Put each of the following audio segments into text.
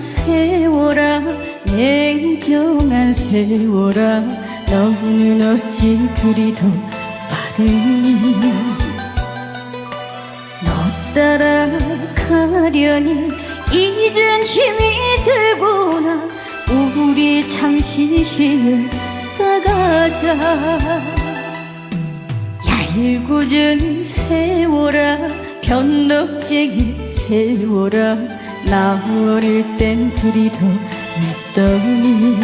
세월아 냉정한 세월아 너는 어찌 그리도 빠르니? 너 따라가려니? 이젠 힘이 들구나. 우리 잠시 쉬었다 가자. 얄궂은 세월아 변덕쟁이 세월아 나 어릴 땐 그리도 있더니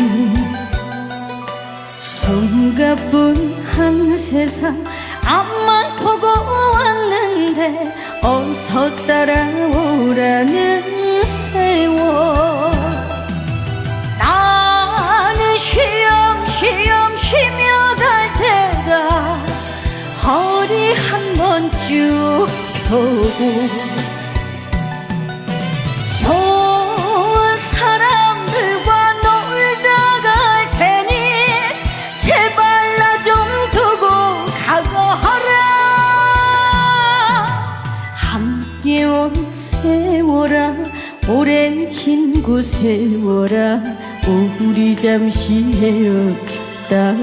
숨가뿐한 세상 앞만 보고 왔는데 어서 따라오라는 세월. 나는 쉬엄 쉬엄 쉬며 갈 테다 허리 한 번 쭉 펴고 함께 온 세월아 오랜 친구 세월아 우리 잠시 헤어졌다가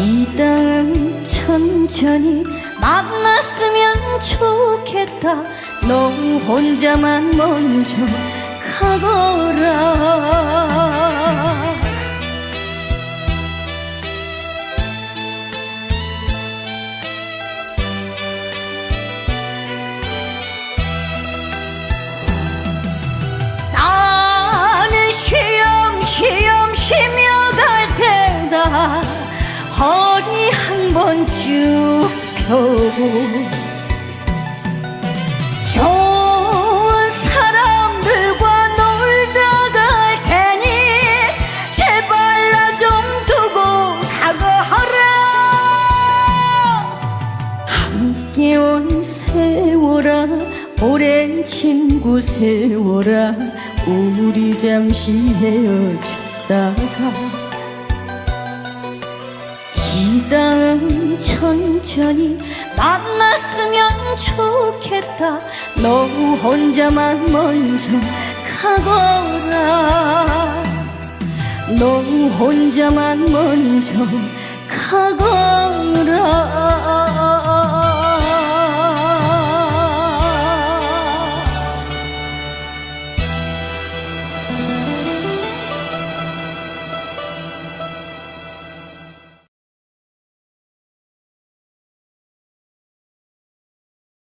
이 다음 천천히 만났으면 좋겠다. 너 혼자만 먼저 가거라 허리 한 번 쭉 펴고 좋은 사람들과 놀다 갈 테니 제발 나 좀 두고 가고 하라 함께 온 세월아 오랜 친구 세월아 우리 잠시 헤어졌다가 이 다음 천천히 만났으면 좋겠다. 너 혼자만 먼저 가거라. 너 혼자만 먼저 가거라